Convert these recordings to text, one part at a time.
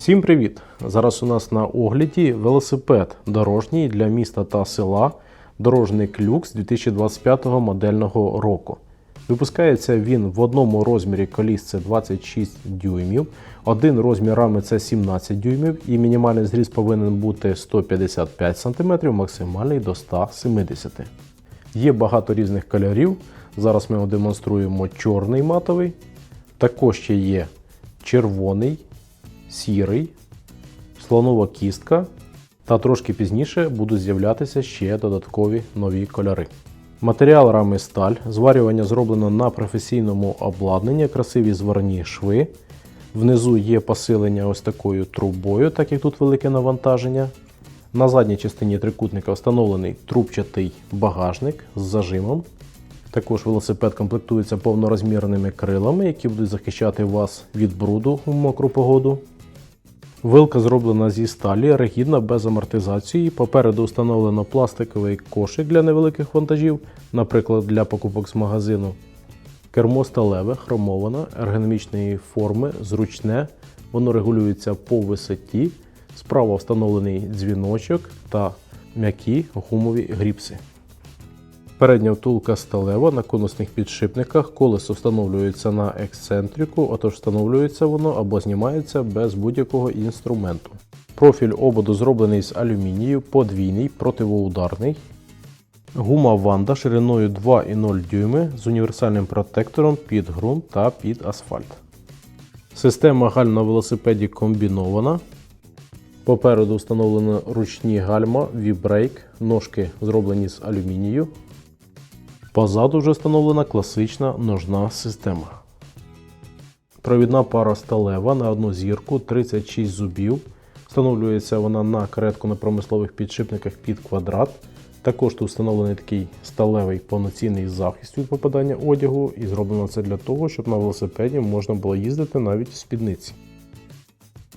Всім привіт! Зараз у нас на огляді велосипед дорожній для міста та села Дорожник Люкс 2025 модельного року. Випускається він в одному розмірі коліс це 26 дюймів, один розмір рами це 17 дюймів і мінімальний зріст повинен бути 155 см, максимальний до 170 Є багато різних кольорів. Зараз ми демонструємо чорний матовий. Також ще є червоний, сірий, слонова кістка. Та трошки пізніше будуть з'являтися ще додаткові нові кольори. Матеріал рами сталь. Зварювання зроблено на професійному обладнанні, красиві зварні шви. Внизу є посилення ось такою трубою, так як тут велике навантаження. На задній частині трикутника встановлений трубчатий багажник з зажимом. Також велосипед комплектується повнорозмірними крилами, які будуть захищати вас від бруду у мокру погоду. Вилка зроблена зі сталі, ригідна без амортизації. Попереду встановлено пластиковий кошик для невеликих вантажів, наприклад, для покупок з магазину. Кермо сталеве, хромоване, ергономічної форми, зручне. Воно регулюється по висоті. Справа встановлений дзвіночок та м'які гумові гріпси. Передня втулка сталева на конусних підшипниках. Колесо встановлюється на ексцентрику, отож встановлюється воно або знімається без будь-якого інструменту. Профіль ободу зроблений з алюмінію, подвійний, противоударний. Гума ванда шириною 2,0 дюйми з універсальним протектором під ґрунт та під асфальт. Система галь на велосипеді комбінована. Попереду встановлено ручні гальма, вібрейк, ножки зроблені з алюмінію. Позаду вже встановлена класична ножна система. Провідна пара сталева на одну зірку 36 зубів. Встановлюється вона на каретку на промислових підшипниках під квадрат. Також тут встановлений такий сталевий повноцінний захист від попадання одягу, і зроблено це для того, щоб на велосипеді можна було їздити навіть в спідниці.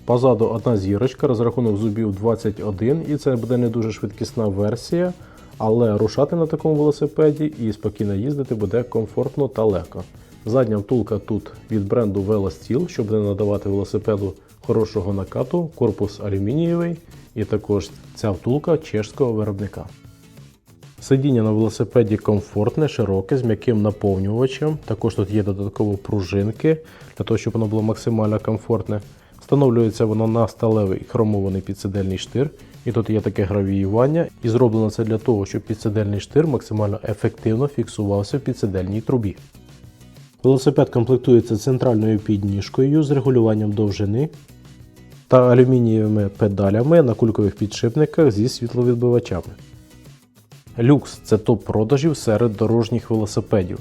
Позаду одна зірочка, розрахунок зубів 21, і це буде не дуже швидкісна версія, але рушати на такому велосипеді і спокійно їздити буде комфортно та легко. Задня втулка тут від бренду VeloSteel, щоб не надавати велосипеду хорошого накату, корпус алюмінієвий, і також ця втулка чешського виробника. Сидіння на велосипеді комфортне, широке, з м'яким наповнювачем. Також тут є додатково пружинки для того, щоб воно було максимально комфортне. Встановлюється воно на сталевий хромований підсидельний штир. І тут є таке гравіювання. І зроблено це для того, щоб підсидельний штир максимально ефективно фіксувався в підсидельній трубі. Велосипед комплектується центральною підніжкою з регулюванням довжини та алюмінієвими педалями на кулькових підшипниках зі світловідбивачами. Люкс це топ продажів серед дорожніх велосипедів.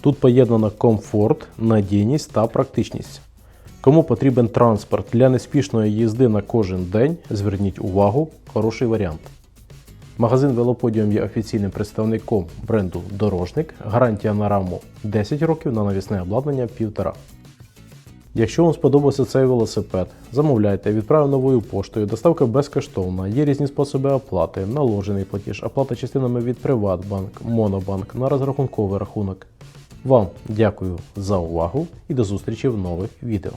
Тут поєднано комфорт, надійність та практичність. Кому потрібен транспорт для неспішної їзди на кожен день, зверніть увагу, хороший варіант. Магазин Велоподіум є офіційним представником бренду Дорожник. Гарантія на раму 10 років на навісне обладнання 1,5. Якщо вам сподобався цей велосипед, замовляйте, відправив новою поштою, доставка безкоштовна, є різні способи оплати, наложений платіж, оплата частинами від Приватбанк, Монобанк на розрахунковий рахунок. Вам дякую за увагу і до зустрічі в нових відео.